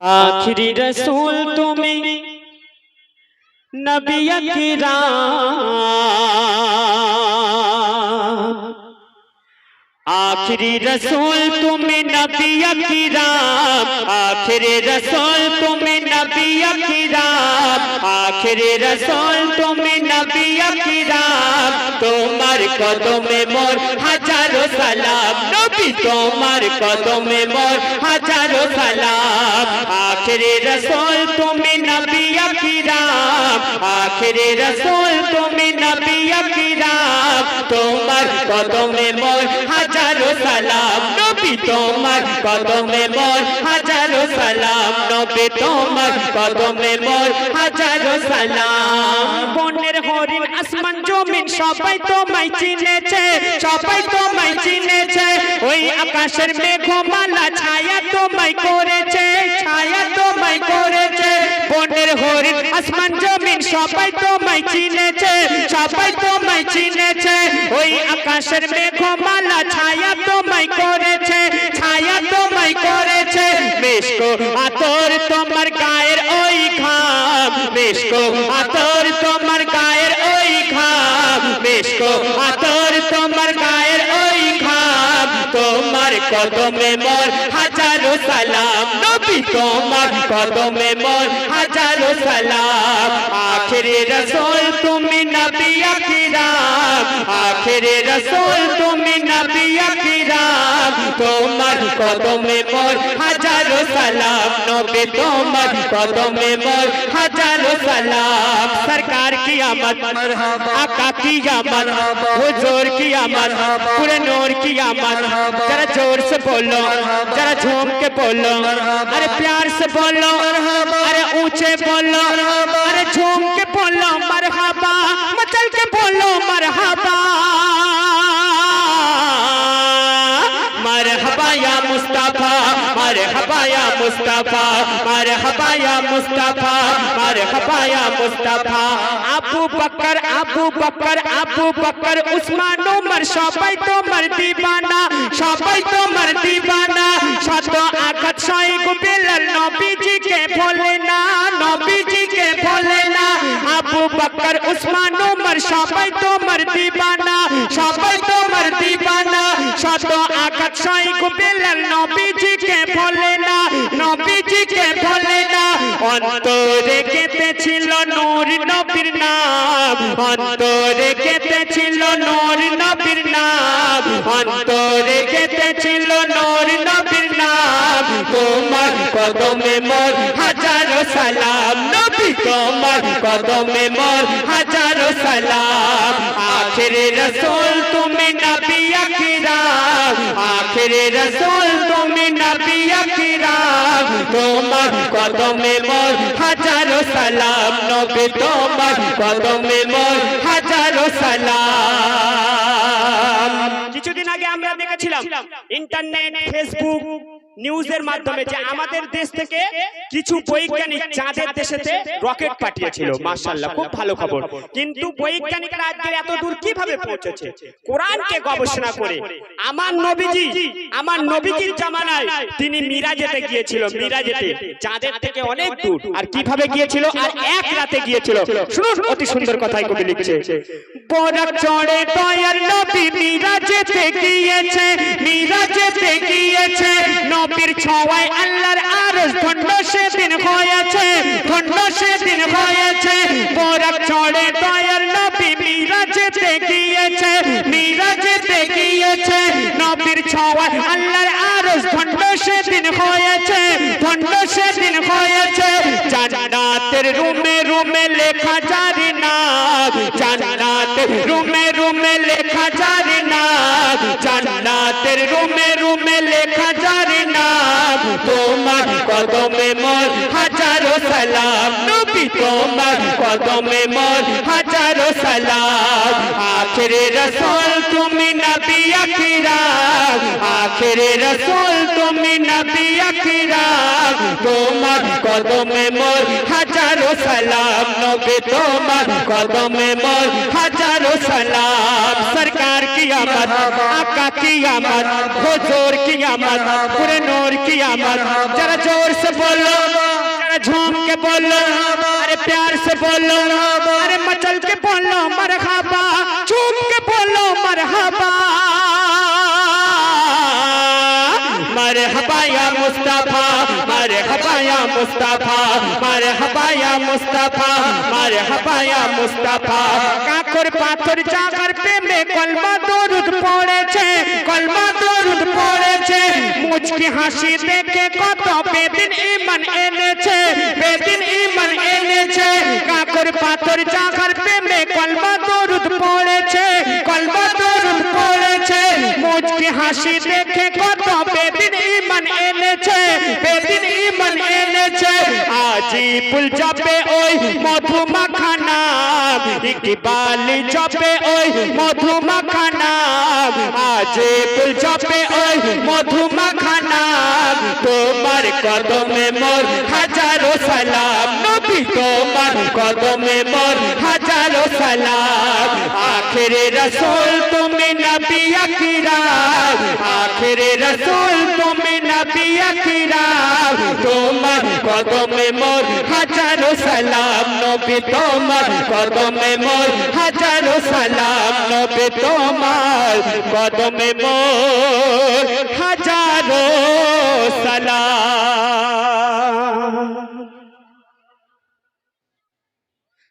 آخری رسول تمہیں نبی اکرام۔ آخری رسول تمہیں نبی اکرام۔ آخری رسول تمہیں نبی اکرام۔ آخری رسول تمہیں نبی اکرام۔ تمہار قدم مر حجر সালাম, নবী তোমার কদমে মোর হাজারো সালাম। আখেরে রসল, তুমি নবী আকিরাম আখেরে রসল, তুমি নবী কিরাম তোমার কদমে মোর হাজারো সালাম নবী তোমার কদমে মোর হাজারো সালাম নবী তোমার কদমে মোর হাজারো সালাম। বনের হরিণ, আসমান, জমিন, সবাই তোমায় চিনেছে, সবাই তোমায় চিনেছে। ওই আকাশের মেঘমালা ছায়া তোমায় করেছে, ছায়া তোমায় করেছে। বনের হরিণ, আসমান, জমিন, সবাই তোমায় চিনেছে, সবাই তোমায় চিনেছে। ওই আকাশের মেঘমালা ছায়া তোমায় করেছে, ছায়া তোমায় করেছে। মেশকো আতর তোমার গায়ের ওই ঘাম মেশকো আতর তোমার গায়ের ওই ঘাম মেশকো আতর তোমার তোমার কদমে মর, হাজারো সালাম, নবী তোমার কদমে মর, হাজারো সালাম। আখেরে রসুল, তুমি নবী আখিরাম আখেরে রসুল, তুমি নবী তোমার কদমে মোর، হাজারো সালাম নবী، তোমার কদমে মোর، হাজারো সালাম। سرکار کی آمد آقا کی آمد حضور کی آمد پورے نور کی آمد ذرا زور سے بولو ذرا جھوم کے بولو ارے پیار سے بولو ارے اونچے بولو ارے মুস্তাফা মারে হবায়া মুস্তাফা মারে হবায়া মুস্তাফা। আবু বকর আবু বকর আবু বকর, উসমান ওমর সবাই তোমার দিবানা, সবাই তোমার দিবানা। শত আঘাত সয় গুবেলার নবীজিকে ভোলে না, নবীজিকে ভোলে না। আবু বকর, উসমান ওমর সবাই তোমার দিবানা, সবাই তোমার দিবানা। শত আঘাত সয় গুবেলার নবীজি নবীজিকে ভোলে না। অন্তরে কেঁদেছিল নূর নবীর নাম। অন্তরে কেঁদেছিল নূর নবীর নাম। অন্তরে কেঁদেছিল নূর নবীর নাম। তোমার কদমে মোর হাজারো সালাম। নবী, তোমার কদমে মোর হাজারো সালাম। আখেরে রসুল তুমি আখেরে রসুল, তুমি তোমার কদমে মোর হাজারো সালাম, নবী তোমার কদমে মোর হাজারো সালাম। কিছুদিন আগে আমরা দেখেছিলাম, ইন্টারনেট, ফেসবুক, নিউজের মাধ্যমে যে আমাদের দেশ থেকে কিছু বৈজ্ঞানিক চাঁদের দেশেতে রকেট পাঠিয়েছিল। মাশাআল্লাহ খুব ভালো খবর। কিন্তু বৈজ্ঞানিকরা আজকে এত দূর কীভাবে পৌঁছেছে? কোরআনকে গবেষণা করে। আমার নবীজি আমার নবীজির জামানায় তিনি মিরাজেতে গিয়েছিল। মিরাজেতে চাঁদের থেকে অনেক দূর। আর কীভাবে গিয়েছিল? আর এক রাতে গিয়েছিল। শুনুন অতি সুন্দর কথাই কবি লিখছে। বরক চড়ে দয়ার নবী মিরাজেতে গিয়েছে। মিরাজেতে গিয়েছে। নবীর ছোঁয়ায় আল্লাহর আরশ ধন্য সেদিন হয়েছে ধন্য সেদিন হয়েছে। বরক চড়ে দয়ার নবী মিরাজেতে গিয়েছে মিরাজেতে গিয়েছে। নবীর ছোঁয়ায় আল্লাহর আরশ ধন্য সেদিন হয়েছে, ধন্য সেদিন হয়েছে। জান্নাতের রুমে রুমে লেখা জারি নাম জান্নাতের রুমে রুমে লেখা জারি নাম জান্নাতের রুমে রুমে লেখা জারি নাম তোমার কদমে মোর হাজারো সালাম। تمر قدم مر ہزاروں سلام۔ آخر رسول تم نبی اکرام۔ آخر رسول تم نبی اکرام۔ تمر قدم مر ہزاروں سلام۔ نبی تمر قدم مر ہزاروں سلام۔ سرکار کی آمد، آقا کی آمد، حضور کی آمد پورے نور کی آمد۔ ذرا سے بولو ذرا جھوم کے بولو۔ जोर से बोलो बोलो अरे मचल के बोलो मरहबा चूम के बोलो मरहबा मरहबा या मुस्तफा मरहबा या मुस्तफा मरहबा या मुस्तफा मरहबा या मुस्तफा কাকর পাথর জাগার প্রেমে কলমা দরুদ পড়েছে কলমা দরুদ পড়েছে মুচকি হাসি দেখে কত বেদিন ইমান এনেছে বেদিন ইমান এনেছে কাকর পাথর জাগার প্রেমে কলমা দরুদ পড়েছে কলমা দরুদ পড়েছে। মুচকি হাসি দেখে কত বেদিন ইমান এনেছে, বেদিন ইমান এনেছে। আজি ফুল যাবে ওই মধু মাখানা ইকবাল যাবে ওই মধু মাখানা আজি ফুল যাবে ওই মধু মাখানা তোমার কদমে মোর হাজারো সালাম। তোমার কদমে মোর হাজারো সালাম। আখেরে রসুল, তুমি নবী আকরাম আখেরে রসুল, তুমি নবী আকরাম তোমার কদমে মোর হাজারো সালাম। নবী, তোমার কদমে মোর হাজারো সালাম। নবী, তোমার কদমে মোর হাজারো সালাম।